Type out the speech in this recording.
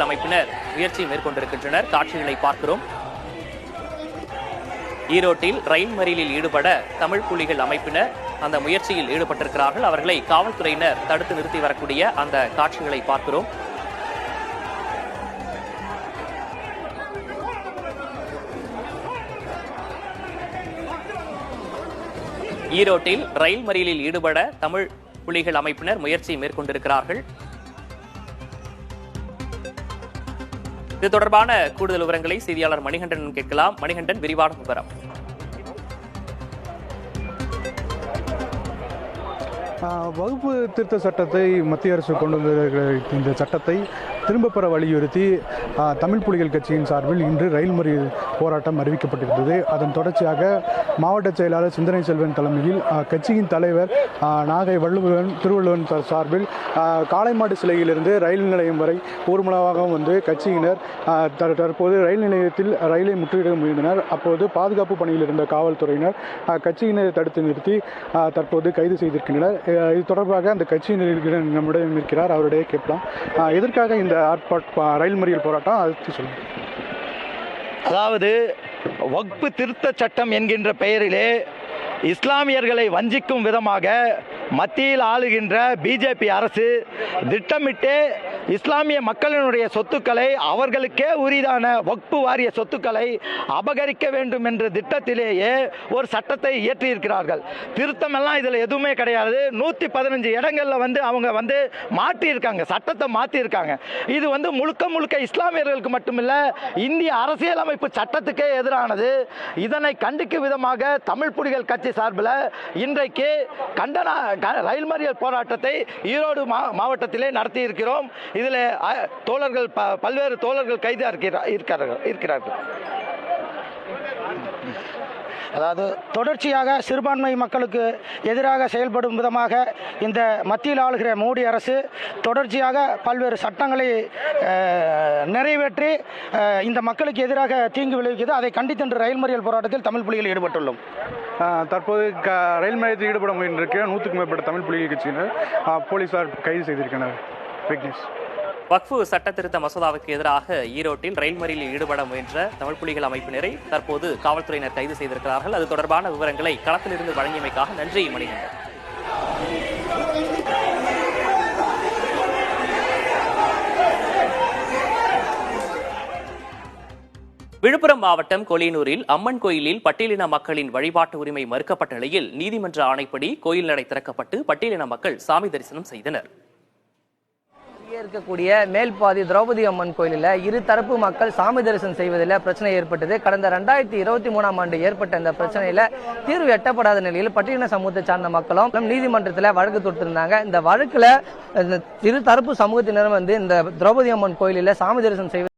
அரசியல் அமைப்பினர் முயற்சி மேற்கொண்டிருக்கின்றனர். காட்சிகளை பார்க்கிறோம். ஈரோட்டில் ரயில் மறியலில் ஈடுபட தமிழ் புலிகள் அமைப்பினர் அந்த முயற்சியில் ஈடுபட்டிருக்கிறார்கள். அவர்களை காவல்துறையினர் தடுத்து நிறுத்தி வரக்கூடிய அந்த காட்சிகளை பார்க்கிறோம். ஈரோட்டில் ரயில் மறியலில் ஈடுபட தமிழ் புலிகள் அமைப்பினர் முயற்சி மேற்கொண்டிருக்கிறார்கள். இது தொடர்பான கூடுதல் விவரங்களை செய்தியாளர் மணிகண்டன் கேட்கலாம். மணிகண்டன் விரிவான விவரம். வகுப்பு திருத்த சட்டத்தை மத்திய அரசு கொண்டு வந்திருக்கிற இந்த சட்டத்தை திரும்ப பெற வலியுறுத்தி தமிழ் புலிகள் கட்சியின் சார்பில் இன்று ரயில் மறியல் போராட்டம் அறிவிக்கப்பட்டிருந்தது. அதன் தொடர்ச்சியாக மாவட்ட செயலாளர் சிந்தனை செல்வன் தலைமையில் கட்சியின் தலைவர் நாகை வள்ளுவன் திருவள்ளுவன் சார்பில் காளைமாடு சிலையிலிருந்து ரயில் நிலையம் வரை ஊர்வலமாக வந்து கட்சியினர் தற்போது ரயில் நிலையத்தில் ரயிலை முற்றுகையிட முயன்றனர். அப்போது பாதுகாப்பு பணியில் இருந்த காவல்துறையினர் கட்சியினரை தடுத்து நிறுத்தி தற்போது கைது செய்திருக்கின்றனர். இது தொடர்பாக அந்த கட்சியினர் இருக்கிற- நம்மிடம் இருக்கிறார். அவருடைய கேட்கலாம். எதற்காக இந்த ஆர்ப்பாட் ரயில் மறியல் போராட்டம் அதை சொல்லுங்கள் அதாவது வக்பு திருத்த சட்டம் என்கின்ற பெயரிலே இஸ்லாமியர்களை வஞ்சிக்கும் விதமாக மத்தியில் ஆளுகின்ற பிஜேபி அரசு திட்டமிட்டு இஸ்லாமிய மக்களினுடைய சொத்துக்களை அவர்களுக்கே உரிதான வக்பு வாரிய சொத்துக்களை அபகரிக்க வேண்டும் என்ற திட்டத்திலேயே ஒரு சட்டத்தை இயற்றியிருக்கிறார்கள். திருத்தமெல்லாம் இதில் எதுவுமே கிடையாது. நூற்றி பதினஞ்சு இடங்களில் வந்து அவங்க வந்து மாற்றியிருக்காங்க. சட்டத்தை மாற்றியிருக்காங்க. இது வந்து முழுக்க முழுக்க இஸ்லாமியர்களுக்கு மட்டுமில்ல இந்திய அரசியலமைப்பு சட்டத்துக்கே எதிரானது. இதனை கண்டிக்கும் விதமாக தமிழ் புலிகள் கட்சி சார்பில் இன்றைக்கு கண்டன க- ரயில் மறியல் போராட்டத்தை ஈரோடு மா மாவட்டத்திலே நடத்தி இருக்கிறோம் இதில் தோழர்கள் ப பல்வேறு தோழர்கள் கைது இருக்கிறா- இருக்கிறார்கள் இருக்கிறார்கள். அதாவது தொடர்ச்சியாக சிறுபான்மை மக்களுக்கு எதிராக செயல்படும் விதமாக இந்த மத்தியில் ஆளுகிற மோடி அரசு தொடர்ச்சியாக பல்வேறு சட்டங்களை நிறைவேற்றி இந்த மக்களுக்கு எதிராக தீங்கு விளைவிக்கிறது. அதை கண்டித்து இன்று ரயில் மறியல் போராட்டத்தில் தமிழ் புலிகள் ஈடுபட்டுள்ளோம். தற்போது க ரயில் மறியத்தில் ஈடுபட முயன்றிருக்கிற நூற்றுக்கும் மேற்பட்ட தமிழ் புலிகள் கட்சியினர் ஆஹ் போலீசார் கைது செய்திருக்கின்றனர். விக்னேஷ் வக்ஃபு சட்ட திருத்த மசோதாவுக்கு எதிராக ஈரோட்டில் ரயில் மறியலில் ஈடுபட முயன்ற தமிழ் புலிகள் அமைப்பினரை தற்போது காவல்துறையினர் கைது செய்திருக்கிறார்கள். அது தொடர்பான விவரங்களை களத்திலிருந்து வழங்கியமைக்காக நன்றி மணிகண்டன். விழுப்புரம் மாவட்டம் கொலியனூரில் அம்மன் கோயிலில் பட்டியலின மக்களின் வழிபாட்டு உரிமை மறுக்கப்பட்ட நிலையில் நீதிமன்ற ஆணைப்படி கோயில் நடை திறக்கப்பட்டு பட்டியலின மக்கள் சாமி தரிசனம் செய்தனர். இருக்கக்கூடிய மேல்பாதி திரௌபதி அம்மன் கோயிலில் இரு தரப்பு மக்கள் சாமி தரிசனம் செய்வதில் பிரச்சனை ஏற்பட்டது. கடந்த ரெண்டாயிரத்தி இருபத்தி மூணாம் ஆண்டு ஏற்பட்ட இந்த பிரச்சனையில தீர்வு எட்டப்படாத நிலையில் பட்டியலின சமூகத்தை சார்ந்த மக்களும் நீதிமன்றத்தில் வழக்கு தொடுத்திருந்தாங்க. இந்த வழக்கில் இரு தரப்பு சமூகத்தினரும் வந்து இந்த திரௌபதி அம்மன் கோயிலில் சாமி தரிசனம் செய்வது